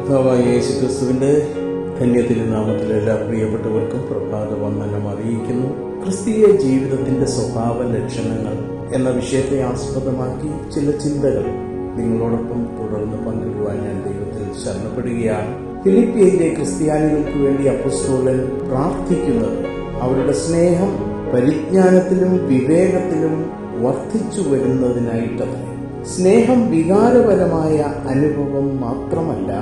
കർത്താവായ യേശു ക്രിസ്തുവിന്റെ ധന്യതിരുനാമത്തിൽ എല്ലാ പ്രിയപ്പെട്ടവർക്കും പ്രഭാത വന്ദനം അറിയിക്കുന്നു. ക്രിസ്തീയ ജീവിതത്തിന്റെ സ്വഭാവ ലക്ഷണങ്ങൾ എന്ന വിഷയത്തെ ആസ്പദമാക്കി ചില ചിന്തകൾ നിങ്ങളോടൊപ്പം തുടർന്ന് പങ്കിടുവാൻ ഞാൻ ദൈവത്തിൽ ശരണപ്പെടുകയാണ്. ഫിലിപ്പിയയിലെ ക്രിസ്ത്യാനികൾക്ക് വേണ്ടി അപ്പസ്തോലൻ പ്രാർത്ഥിക്കുന്നത് അവരുടെ സ്നേഹം പരിജ്ഞാനത്തിലും വിവേകത്തിലും വർദ്ധിച്ചു വരുന്നതിനായിട്ടത്രേ സ്നേഹം വികാരപരമായ അനുഭവം മാത്രമല്ല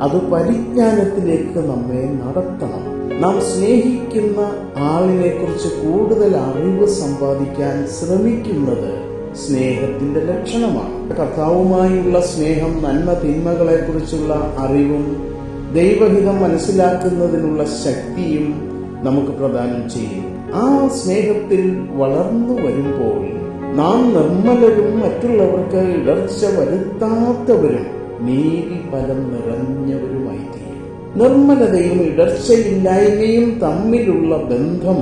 അത് പരിജ്ഞാനത്തിലേക്ക് നമ്മെ നടത്തണം. നാം സ്നേഹിക്കുന്ന ആളിനെ കുറിച്ച് കൂടുതൽ അറിവ് സമ്പാദിക്കാൻ ശ്രമിക്കുന്നത് സ്നേഹത്തിന്റെ ലക്ഷണമാണ്. കർത്താവുമായുള്ള സ്നേഹം നന്മ തിന്മകളെ കുറിച്ചുള്ള അറിവും ദൈവഹിതം മനസ്സിലാക്കുന്നതിനുള്ള ശക്തിയും നമുക്ക് പ്രദാനം ചെയ്യും. ആ സ്നേഹത്തിൽ വളർന്നു വരുമ്പോൾ നാം നിർമ്മലരും മറ്റുള്ളവർക്ക് ഇടർച്ച വരുത്താത്തവരും നീതി ഫലം നിറഞ്ഞവരുമായി തീരും നിർമ്മലതയും ഇടർച്ചയില്ലായ്മയും തമ്മിലുള്ള ബന്ധം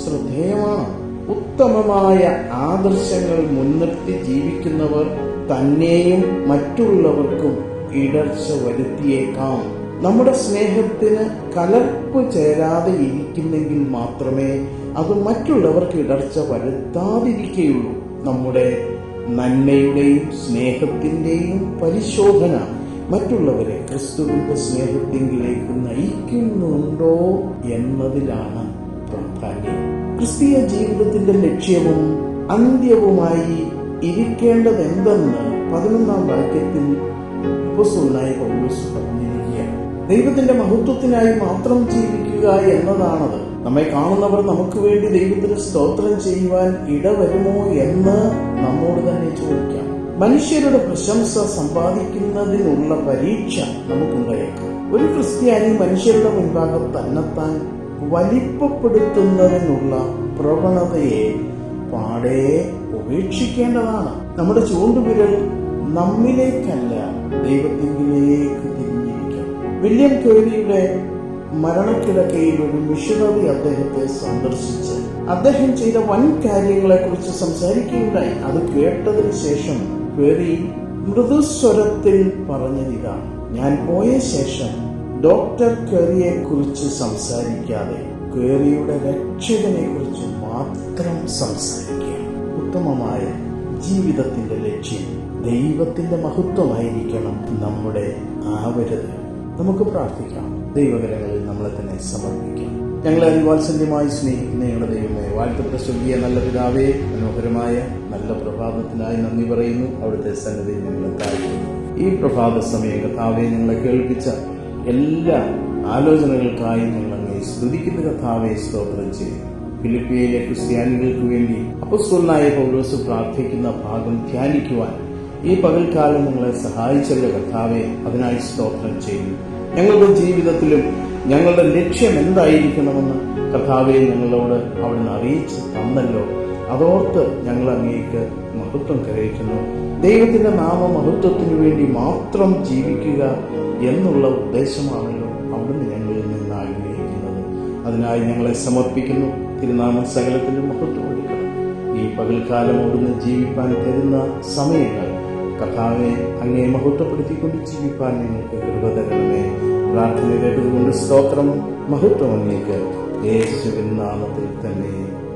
ശ്രദ്ധേയമാണ്. ഉത്തമമായ ആദർശങ്ങൾ മുൻനിർത്തി ജീവിക്കുന്നവർ തന്നെയും മറ്റുള്ളവർക്കും ഇടർച്ച വരുത്തിയേക്കാം. നമ്മുടെ സ്നേഹത്തിന് കലർപ്പ് ചേരാതെ ഇരിക്കുന്നെങ്കിൽ മാത്രമേ അത് മറ്റുള്ളവർക്ക് ഇടർച്ച വരുത്താതിരിക്കുകയുള്ളൂ. നമ്മുടെ നന്മയുടെയും സ്നേഹത്തിന്റെയും പരിശോധന മറ്റുള്ളവരെ ക്രിസ്തുവിന്റെ സ്നേഹത്തിലേക്ക് നയിക്കുന്നുണ്ടോ എന്നതിലാണ് പ്രാധാന്യം. ക്രിസ്തീയ ജീവിതത്തിന്റെ ലക്ഷ്യവും അന്ത്യവുമായി ഇരിക്കേണ്ടതെന്തെന്ന് പതിനൊന്നാം വാക്യത്തിൽ അപ്പോസ്തലനായ പൗലോസ് പറഞ്ഞിരിക്കുകയാണ്. ദൈവത്തിന്റെ മഹത്വത്തിനായി മാത്രം ജീവിക്കുക എന്നതാണത്. നമ്മെ കാണുന്നവർ നമുക്ക് വേണ്ടി ദൈവത്തിന് സ്തോത്രം ചെയ്യുവാൻ ഇടവരുമോ എന്ന് നമ്മോട് തന്നെ ചോദിക്കാം. മനുഷ്യരുടെ പ്രശംസ സമ്പാദിക്കുന്നതിനുള്ള പരീക്ഷ നമുക്കുണ്ടായേക്കാം. ഒരു ക്രിസ്ത്യാനി മനുഷ്യരുടെ മുൻപാകെ തന്നെത്താൻ വലിപ്പപ്പെടുത്തുന്നതിനുള്ള പ്രവണതയെ പാടെ ഉപേക്ഷിക്കേണ്ടതാണ്. നമ്മുടെ ചൂണ്ടുവിരൽ നമ്മിലേക്കല്ല ദൈവത്തിങ്കിലേക്ക് തിരിഞ്ഞിരിക്കണം വില്യം കേരിയുടെ മരണക്കിടക്കയിൽ ഒരു മിഷണറി അദ്ദേഹത്തെ സന്ദർശിച്ച് അദ്ദേഹം ചെയ്ത വൻ കാര്യങ്ങളെ കുറിച്ച് സംസാരിക്കുകയുണ്ടായി. അത് കേട്ടതിന് ശേഷം കേറി മൃദുസ്വരത്തിൽ പറഞ്ഞതിതാണ് ഞാൻ പോയ ശേഷം ഡോക്ടർ കെറിയെ കുറിച്ച് സംസാരിക്കാതെ കേറിയുടെ രക്ഷകനെ കുറിച്ച് മാത്രം സംസാരിക്കുക ഉത്തമമായ ജീവിതത്തിന്റെ ലക്ഷ്യം ദൈവത്തിന്റെ മഹത്വമായിരിക്കണം നമ്മുടെ ആവരുത്. നമുക്ക് പ്രാർത്ഥിക്കാം. ദൈവകരങ്ങളിൽ നമ്മളെ തന്നെ സമർപ്പിക്കാം. ഞങ്ങളെ അതിവാത്സല്യമായി സ്നേഹിക്കുന്ന ഞങ്ങളുടെ ദൈവമേ വാഴ്ത്തപ്പെട്ട സ്വർഗീയ നല്ല പിതാവേ മനോഹരമായ നല്ല പ്രഭാതത്തിനായി നന്ദി പറയുന്നു. അവിടുത്തെ സന്നദ്ധി ഞങ്ങളെ താഴ്ത്തുന്നു ഈ പ്രഭാത സമയം കഥാവെ ഞങ്ങളെ കേൾപ്പിച്ച എല്ലാ ആലോചനകൾക്കായി അങ്ങേ സ്തുതിക്കുന്ന കഥാവെ സ്തോത്രം ചെയ്യും ഫിലിപ്പിയയിലെ ക്രിസ്ത്യാനികൾക്ക് വേണ്ടി അപ്പസ്വലായ പൗലോസ് പ്രാർത്ഥിക്കുന്ന ഭാഗം ധ്യാനിക്കുവാൻ ഈ പകൽക്കാലം നിങ്ങളെ സഹായിച്ചല്ലോ കർത്താവെ അതിനായി സ്തോത്രം ചെയ്യുന്നു. ഞങ്ങളുടെ ജീവിതത്തിലും ഞങ്ങളുടെ ലക്ഷ്യം എന്തായിരിക്കണമെന്ന് കർത്താവെ ഞങ്ങളോട് അവിടുന്ന് അറിയിച്ച് തന്നല്ലോ. അതോർത്ത് ഞങ്ങൾ അങ്ങേക്ക് മഹത്വം കരയിക്കുന്നു. ദൈവത്തിന്റെ നാമ മഹത്വത്തിനു വേണ്ടി മാത്രം ജീവിക്കുക എന്നുള്ള ഉദ്ദേശമാണല്ലോ അവിടുന്ന് ഞങ്ങളിൽ നിന്ന് ആഗ്രഹിക്കുന്നത് അതിനായി ഞങ്ങളെ സമർപ്പിക്കുന്നു. തിരുനാമ സകലത്തിന്റെ മഹത്വം കൊടുക്കണം ഈ പകൽക്കാലം അവിടുന്ന് ജീവിപ്പാൻ തരുന്ന സമയങ്ങൾ കഥാവെ അങ്ങേ മഹത്വപ്പെടുത്തിക്കൊണ്ട് ജീവിക്കാൻ നിങ്ങൾക്ക് കൃപ തരണമേ. പ്രാർത്ഥന കേട്ടതുകൊണ്ട് സ്തോത്രം മഹത്വം അങ്ങേക്ക്. യേശുവിൻ നാമത്തിൽ തന്നെ.